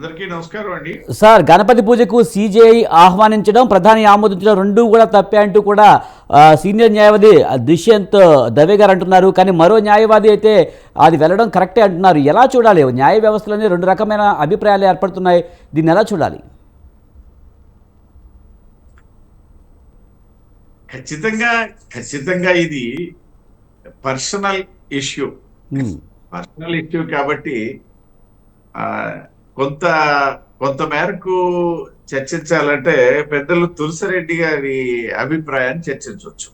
అందరికీ నమస్కారం అండి. సార్ గణపతి పూజకు సీజేఐ ఆహ్వానించడం ప్రధాని ఆమోదించడం రెండూ కూడా తప్పే అంటూ కూడా సీనియర్ న్యాయవాది దుష్యంత్ దవే గారు అంటున్నారు. కానీ మరో న్యాయవాది అయితే అది వెళ్ళడం కరెక్టే అంటున్నారు. ఎలా చూడాలి? న్యాయ వ్యవస్థలోనే రెండు రకమైన అభిప్రాయాలు ఏర్పడుతున్నాయి. దీన్ని ఎలా చూడాలి? ఖచ్చితంగా ఖచ్చితంగా ఇది పర్సనల్ ఇష్యూ. పర్సనల్ ఇష్యూ కాబట్టి కొంత కొంత మేరకు చర్చించాలంటే పెద్దలు తులసిరెడ్డి గారి అభిప్రాయాన్ని చర్చించవచ్చు.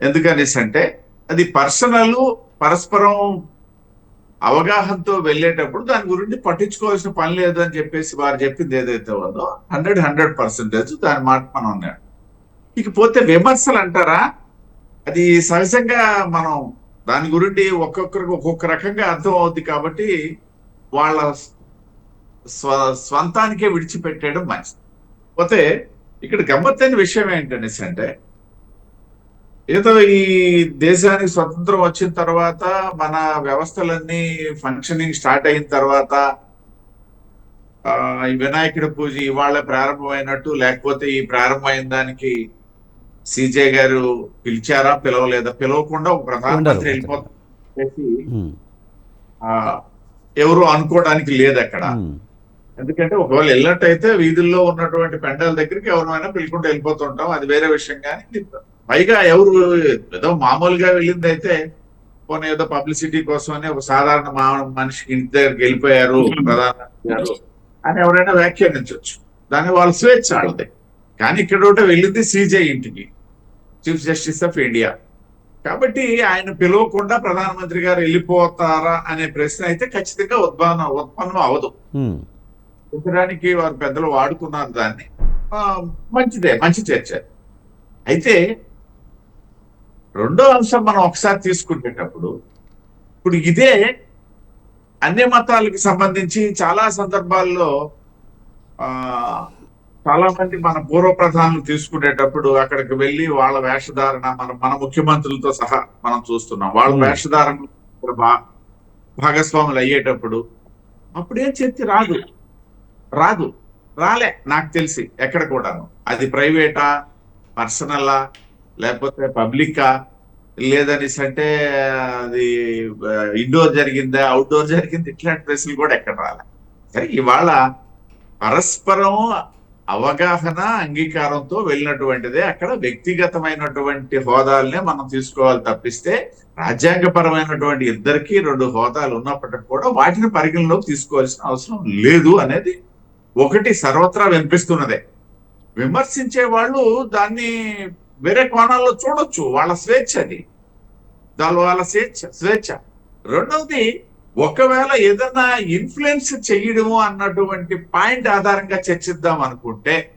ఎందుకనేసి అంటే అది పర్సనల్ పరస్పరం అవగాహనతో వెళ్ళేటప్పుడు దాని గురించి పట్టించుకోవాల్సిన పని లేదు అని చెప్పేసి వారు చెప్పింది ఏదైతే ఉందో హండ్రెడ్ హండ్రెడ్ పర్సెంటేజ్ దాని మాట మనం ఉన్నాడు ఇకపోతే విమర్శలు అంటారా? అది సహజంగా మనం దాని గురించి ఒక్కొక్కరికి ఒక్కొక్క రకంగా అర్థం అవుద్ది కాబట్టి వాళ్ళ స్వ స్వంతానికే విడిచిపెట్టేయడం మంచిది. పోతే ఇక్కడ గమ్మత్తైన విషయం ఏంటనేసి అంటే ఏదో ఈ దేశానికి స్వతంత్రం వచ్చిన తర్వాత మన వ్యవస్థలన్నీ ఫంక్షనింగ్ స్టార్ట్ అయిన తర్వాత ఆ, ఈ వినాయకుడి పూజ ఇవాళ ప్రారంభమైనట్టు లేకపోతే ఈ ప్రారంభమైన దానికి సిజే గారు పిలిచారా పిలవలేదా? పిలవకుండా ఒక ప్రధానమంత్రి ఆ, ఎవరు అనుకోవడానికి లేదు అక్కడ ఎందుకంటే ఒకవేళ వెళ్ళినట్టయితే వీధుల్లో ఉన్నటువంటి పెండల దగ్గరికి ఎవరైనా పిలుకుంటూ వెళ్ళిపోతుంటాం. అది వేరే విషయం కానీ పైగా ఎవరు ఏదో మామూలుగా వెళ్ళింది అయితే పోనీ ఏదో పబ్లిసిటీ కోసమని ఒక సాధారణ మా మనిషికి ఇంటి దగ్గరికి వెళ్ళిపోయారు ప్రధానమంత్రి గారు అని ఎవరైనా వ్యాఖ్యానించవచ్చు. దాని వాళ్ళ స్వేచ్ఛ వాళ్ళది. కానీ ఇక్కడ ఒకటి వెళ్ళింది సీజే ఇంటికి చీఫ్ జస్టిస్ ఆఫ్ ఇండియా కాబట్టి ఆయన పిలవకుండా ప్రధానమంత్రి గారు వెళ్ళిపోతారా అనే ప్రశ్న అయితే ఖచ్చితంగా ఉద్భవనం ఉత్పన్నం అవదు ఉంచడానికి వారు పెద్దలు వాడుకున్నారు దాన్ని. మంచిదే మంచి చర్చ. అయితే రెండో అంశం మనం ఒకసారి తీసుకునేటప్పుడు ఇప్పుడు ఇదే అన్ని మతాలకు సంబంధించి చాలా సందర్భాల్లో ఆ చాలా మంది మన పూర్వ ప్రధానులు తీసుకునేటప్పుడు అక్కడికి వెళ్ళి వాళ్ళ వేషధారణ మన మన ముఖ్యమంత్రులతో సహా మనం చూస్తున్నాం. వాళ్ళ. వేషధారణ భా- భాగస్వాములు అయ్యేటప్పుడు అప్పుడేం చర్చ రాదు. రాదు. రాలే నాకు తెలిసి ఎక్కడ కూడాను. అది ప్రైవేటా పర్సనలా లేకపోతే పబ్లికా? లేదనేసి అంటే అది ఇండోర్ జరిగిందా అవుట్డోర్ జరిగింది ఇట్లాంటి ప్రశ్నలు కూడా ఎక్కడ రాలే. సరే ఇవాళ పరస్పరం అవగాహన అంగీకారంతో వెళ్ళినటువంటిదే. అక్కడ వ్యక్తిగతమైనటువంటి హోదాలనే మనం తీసుకోవాలి తప్పిస్తే రాజ్యాంగపరమైనటువంటి ఇద్దరికి రెండు హోదాలు ఉన్నప్పటికీ కూడా వాటిని పరిగణలోకి తీసుకోవాల్సిన అవసరం లేదు అనేది ఒకటి సర్వత్రా వినిపిస్తున్నదే. విమర్శించే వాళ్ళు దాన్ని వేరే కోణాల్లో చూడొచ్చు. వాళ్ళ స్వేచ్ఛ అది. దాని వాళ్ళ స్వేచ్ఛ స్వేచ్ఛ. రెండవది ఒకవేళ ఏదైనా ఇన్ఫ్లుయెన్స్ చేయడము అన్నటువంటి పాయింట్ ఆధారంగా చర్చిద్దాం అనుకుంటే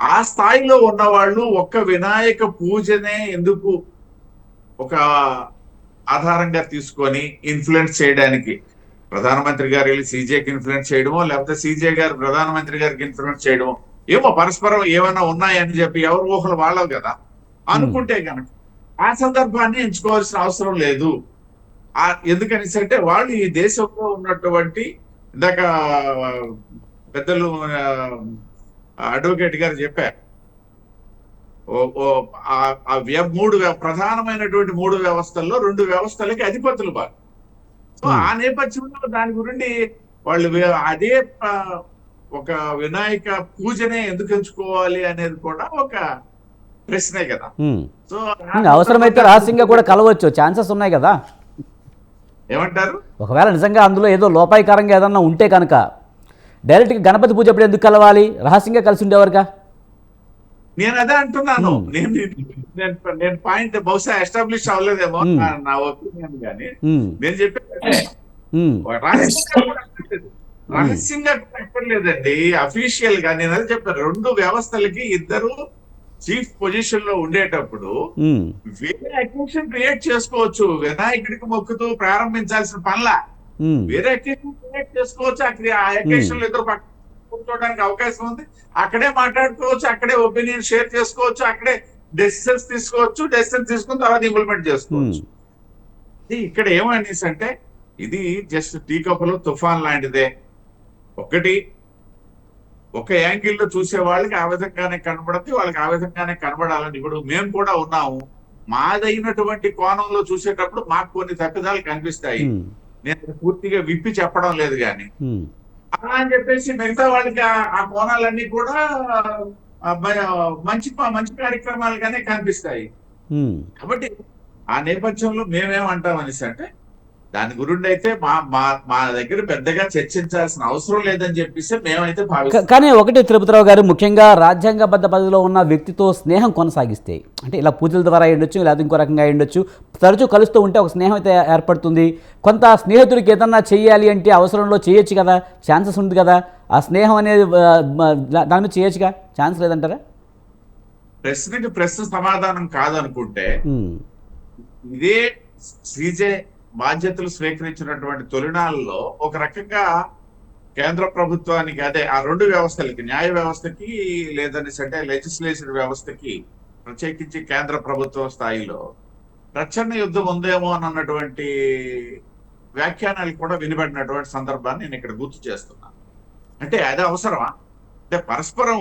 ఆ స్థాయిలో ఉన్న వాళ్ళు ఒక్క వినాయక పూజనే ఎందుకు ఒక ఆధారంగా తీసుకొని ఇన్ఫ్లుయెన్స్ చేయడానికి ప్రధానమంత్రి గారు వెళ్ళి సీజేకి ఇన్ఫ్లుయెన్స్ చేయడమో లేకపోతే సీజే గారు ప్రధానమంత్రి గారికి ఇన్ఫ్లుయెన్స్ చేయడమో ఏమో పరస్పరం ఏమైనా ఉన్నాయని చెప్పి ఎవరు ఊహలు వాళ్ళవు కదా? అనుకుంటే కనుక ఆ సందర్భాన్ని ఎంచుకోవాల్సిన అవసరం లేదు. ఆ ఎందుకని అంటే వాళ్ళు ఈ దేశంలో ఉన్నటువంటి ఇందాక పెద్దలు అడ్వకేట్ గారు చెప్పారు. ఆ- మూడు ప్రధానమైనటువంటి మూడు వ్యవస్థల్లో రెండు వ్యవస్థలకి అధిపతులు వారు సో ఆ నేపథ్యంలో దాని గురించి వాళ్ళు అదే ఒక వినాయక పూజనే ఎందుకు ఎంచుకోవాలి అనేది కూడా ఒక ప్రశ్నే కదా. సో అవసరమైతే రహస్యంగా కూడా కలవచ్చు. ఛాన్సెస్ ఉన్నాయి కదా. ఏమంటారు? ఒకవేళ నిజంగా అందులో ఏదో లోపాయికారంగా ఏదన్నా ఉంటే కనుక డైరెక్ట్గా గణపతి పూజ అప్పుడు ఎందుకు కలవాలి? రహస్యంగా కలిసి ఉండేవారుగా? నేను అదే అంటున్నాను. నేను నేను- పాయింట్ బహుశా ఎస్టాబ్లిష్ అవ్వలేదేమో. నా- ఒపీనియన్ కానీ ఉమ్, నేను చెప్పేది రహస్యంగా అక్కర్లేదండి అఫీషియల్గా నేను అదే చెప్పాను. రెండు వ్యవస్థలకి ఇద్దరు చీఫ్ పొజిషన్లో ఉండేటప్పుడు వేరే అకేషన్ క్రియేట్ చేసుకోవచ్చు. వినాయకుడికి మొక్కుతూ ప్రారంభించాల్సిన పనిలా. వేరే అకేషన్ క్రియేట్ చేసుకోవచ్చు. ఆ అకేషన్లో ఇద్దరు పక్కన కూర్చోవడానికి అవకాశం ఉంది. అక్కడే మాట్లాడుకోవచ్చు అక్కడే ఒపీనియన్ షేర్ చేసుకోవచ్చు అక్కడే డెసిషన్స్ తీసుకోవచ్చు డెసిషన్స్ తీసుకున్న తర్వాత ఇంప్లిమెంట్ చేసుకోవచ్చు. ఇది ఇక్కడ ఏమనేసి అంటే ఇది జస్ట్ టీ కప్పులో తుఫాన్ లాంటిదే. ఒకటి ఒక యాంగిల్లో చూసే వాళ్ళకి ఆ విధంగానే కనబడుతుంది వాళ్ళకి ఆ విధంగానే కనబడాలని ఇప్పుడు మేము కూడా ఉన్నాము. మాదైనటువంటి కోణంలో చూసేటప్పుడు మాకు కొన్ని తప్పిదాలు కనిపిస్తాయి. ఉమ్, నేను పూర్తిగా విప్పి చెప్పడం లేదు కానీ. ఉమ్, అలా అని చెప్పేసి మిగతా వాళ్ళకి ఆ- కోణాలన్నీ కూడా మంచి మంచి కార్యక్రమాలుగానే కనిపిస్తాయి. కాబట్టి ఆ నేపథ్యంలో మేమేమంటాం అనేసి అంటే దాని గురించి అయితే మా మా మా దగ్గర పెద్దగా చర్చించాల్సిన అవసరం లేదని చెప్పేసి మేమైతే భావిస్తాం. కానీ ఒకటి తిరుపతిరావు గారు ముఖ్యంగా రాజ్యాంగబద్ధ పదవిలో ఉన్న వ్యక్తితో స్నేహం కొనసాగిస్తే అంటే ఇలా పూజల ద్వారా అయి ఉండొచ్చు లేదా ఇంకో రకంగా అయి ఉండొచ్చు తరచూ కలుస్తూ ఉంటే ఒక స్నేహం అయితే ఏర్పడుతుంది. కొంత స్నేహితుడికి ఏదన్నా చేయాలి అంటే అవసరంలో చేయొచ్చు కదా ఛాన్సెస్ ఉంది కదా ఆ స్నేహం అనేది దాని మీద చేయొచ్చుగా? ఛాన్స్ లేదంటారా? ప్రశ్నకి ప్రశ్న సమాధానం కాదనుకుంటే ఇదే శ్రీజే బాధ్యతలు స్వీకరించినటువంటి తొలినాళ్ళలో ఒక రకంగా కేంద్ర ప్రభుత్వానికి అదే ఆ రెండు వ్యవస్థలకి న్యాయ వ్యవస్థకి లేదనేసి అంటే లెజిస్లేషన్ వ్యవస్థకి ప్రత్యేకించి కేంద్ర ప్రభుత్వం స్థాయిలో రక్షణ యుద్ధం ఉందేమో అని అన్నటువంటి వ్యాఖ్యానాలు కూడా వినబడినటువంటి సందర్భాన్ని నేను ఇక్కడ గుర్తు చేస్తున్నాను అంటే అది అవసరమా? అంటే పరస్పరం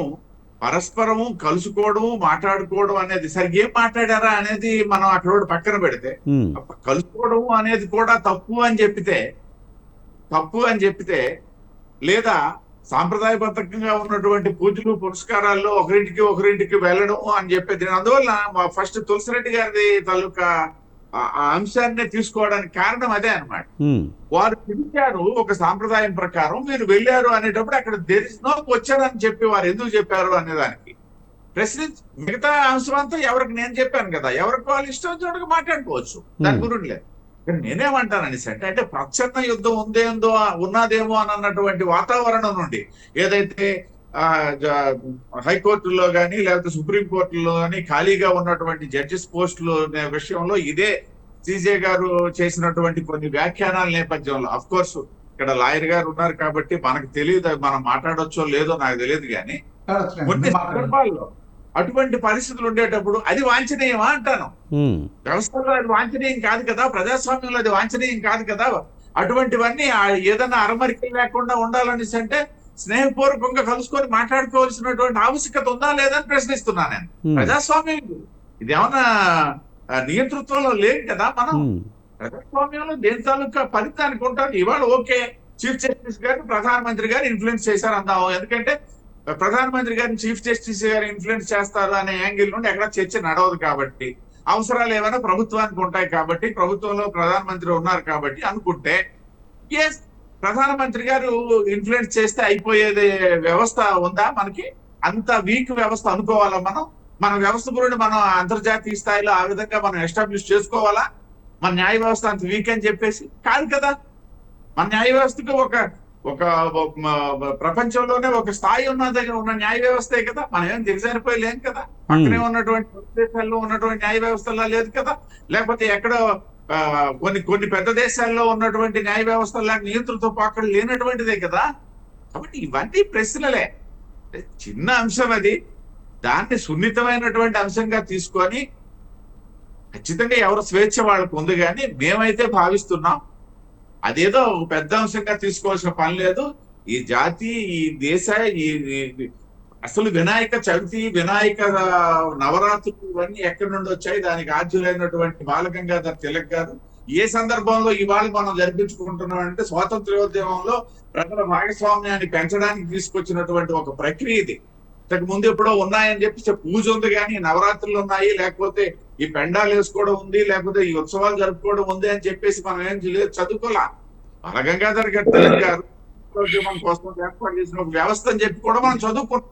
పరస్పరము కలుసుకోవడము మాట్లాడుకోవడం అనేది సరిగ్గా ఏం మాట్లాడారా అనేది మనం అక్కడ పక్కన పెడితే ఉమ్, కలుసుకోవడం అనేది కూడా తప్పు అని చెప్పితే తప్పు అని చెప్పితే లేదా సాంప్రదాయబద్ధంగా ఉన్నటువంటి పూజలు పురస్కారాల్లో ఒకరింటికి ఒకరింటికి వెళ్ళడం అని చెప్పేది అందువల్ల ఫస్ట్ తులసిరెడ్డి గారి తాలూకా ఆ- అంశాన్ని తీసుకోవడానికి కారణం అదే అన్నమాట. ఉమ్, వారు పిలిచారు ఒక సాంప్రదాయం ప్రకారం మీరు వెళ్ళారు అనేటప్పుడు అక్కడ దేశంలో వచ్చారని చెప్పి వారు ఎందుకు చెప్పారు అనే దానికి ప్రశ్నించి మిగతా అంశం అంతా ఎవరికి నేను చెప్పాను కదా ఎవరికి వాళ్ళు ఇష్టం వచ్చినట్టుగా మాట్లాడుకోవచ్చు. దాని. గురించి లేదు కానీ నేనేమంటాను అనేసి అంటే అంటే ప్రచ్ఛన్న యుద్ధం ఉందేందో ఉన్నదేమో అని అన్నటువంటి వాతావరణం నుండి ఏదైతే హైకోర్టులో కానీ లేకపోతే సుప్రీం కోర్టులో కానీ ఖాళీగా ఉన్నటువంటి జడ్జెస్ పోస్టులు అనే విషయంలో ఇదే సీజే గారు చేసినటువంటి కొన్ని వ్యాఖ్యానాల నేపథ్యంలో. అఫ్ కోర్స్ ఇక్కడ లాయర్ గారు ఉన్నారు కాబట్టి మనకు తెలియదు అది మనం మాట్లాడొచ్చో లేదో నాకు తెలియదు కానీ కొన్ని సందర్భాల్లో అటువంటి పరిస్థితులు ఉండేటప్పుడు అది వాంఛనీయమా అంటాను. వ్యవస్థలో అది వాంఛనీయం కాదు కదా ప్రజాస్వామ్యంలో అది వాంఛనీయం కాదు కదా అటువంటివన్నీ ఆ ఏదన్నా అరమరికలు లేకుండా ఉండాలనేసి అంటే స్నేహపూర్వకంగా కలుసుకొని మాట్లాడుకోవాల్సినటువంటి ఆవశ్యకత ఉందా లేదని ప్రశ్నిస్తున్నా నేను. ప్రజాస్వామ్యం ఇది. ఏమన్నా నియంతృత్వంలో లేదు కదా మనం. ప్రజాస్వామ్యంలో దేని తాలూకా ఫలితానికి ఉంటుంది ఇవాళ ఓకే చీఫ్ జస్టిస్ గారిని ప్రధానమంత్రి గారు ఇన్ఫ్లుయెన్స్ చేశారు అందాము. ఎందుకంటే ప్రధానమంత్రి గారిని చీఫ్ జస్టిస్ గారు ఇన్ఫ్లుయెన్స్ చేస్తారు అనే యాంగిల్ నుండి ఎక్కడ చర్చ నడవదు కాబట్టి. అవసరాలు ఏమైనా ప్రభుత్వానికి ఉంటాయి కాబట్టి ప్రభుత్వంలో ప్రధానమంత్రి ఉన్నారు కాబట్టి అనుకుంటే ఎస్ ప్రధానమంత్రి గారు ఇన్ఫ్లుయెన్స్ చేస్తే అయిపోయేది వ్యవస్థ ఉందా మనకి? అంత వీక్ వ్యవస్థ అనుకోవాలా మనం? మన వ్యవస్థ గురించి మనం అంతర్జాతీయ స్థాయిలో ఆ విధంగా మనం ఎస్టాబ్లిష్ చేసుకోవాలా? మన న్యాయ వ్యవస్థ అంత వీక్ అని చెప్పేసి? కాదు కదా! మన న్యాయ వ్యవస్థకు ఒక ఒక ప్రపంచంలోనే ఒక స్థాయి ఉన్న దగ్గర ఉన్న న్యాయ వ్యవస్థే కదా! మనం ఏం దిగజారిపోయి లేం కదా! పక్కనే ఉన్నటువంటి దేశాల్లో ఉన్నటువంటి న్యాయ వ్యవస్థలా లేదు కదా! లేకపోతే ఎక్కడ కొన్ని కొన్ని పెద్ద దేశాల్లో ఉన్నటువంటి న్యాయ వ్యవస్థలా నియంత్రణతో పాకలు లేనటువంటిదే కదా. కాబట్టి ఇవన్నీ ప్రశ్నలే. చిన్న అంశం అది. దాన్ని సున్నితమైనటువంటి అంశంగా తీసుకొని ఖచ్చితంగా ఎవరు స్వేచ్ఛ వాళ్ళకు ఉంది కానీ మేమైతే భావిస్తున్నాం. అదేదో ఒక పెద్ద అంశంగా తీసుకోవాల్సిన పని లేదు. ఈ జాతి ఈ దేశ ఈ- అసలు వినాయక చవితి వినాయక నవరాత్రులు ఇవన్నీ ఎక్కడి నుండి వచ్చాయి? దానికి ఆద్యులైనటువంటి బాలగంగాధర్ తిలక్ గారు ఏ సందర్భంలో ఇవాళ మనం జరిపించుకుంటున్నాం అంటే స్వాతంత్ర్యోద్యమంలో ప్రజల భాగస్వామ్యాన్ని పెంచడానికి తీసుకొచ్చినటువంటి ఒక ప్రక్రియ ఇది. ఇంతకు ముందు ఎప్పుడో ఉన్నాయని చెప్పి పూజ ఉంది కానీ నవరాత్రులు ఉన్నాయి లేకపోతే ఈ పెండాలు వేసుకోవడం ఉంది లేకపోతే ఈ ఉత్సవాలు జరుపుకోవడం ఉంది అని చెప్పేసి మనం ఏం చేయలేదు చదువుకోలా. బాలగంగాధర్ గారు గారు కోసం ఏర్పాటు చేసిన ఒక వ్యవస్థ అని చెప్పి కూడా మనం చదువుకుంటాం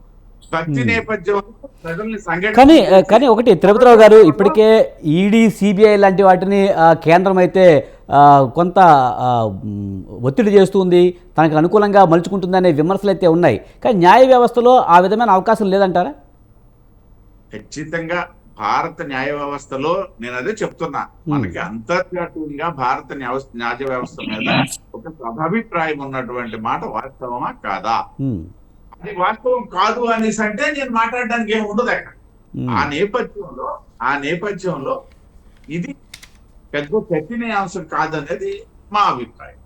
కానీ కానీ ఒకటి తిరుపతిరావు గారు ఇప్పటికే ఈడీ సిబిఐ లాంటి వాటిని కేంద్రం అయితే కొంత ఒత్తిడి చేస్తుంది తనకు అనుకూలంగా మలుచుకుంటుందనే విమర్శలు అయితే ఉన్నాయి. కానీ న్యాయ వ్యవస్థలో ఆ విధమైన అవకాశం లేదంటారా? ఖచ్చితంగా భారత న్యాయ వ్యవస్థలో నేను అదే చెప్తున్నా. మనకి అంతర్జాతీయంగా భారత న్యాయ వ్యవస్థ మీద ఒక సభాభిప్రాయం ఉన్నటువంటి మాట వాస్తవమా కాదా? అది వాస్తవం కాదు అనేసి అంటే నేను మాట్లాడడానికి ఏమి ఉండదు అక్కడ. ఆ నేపథ్యంలో ఆ నేపథ్యంలో ఇది పెద్ద చర్చనీయాంశం కాదనేది మా అభిప్రాయం.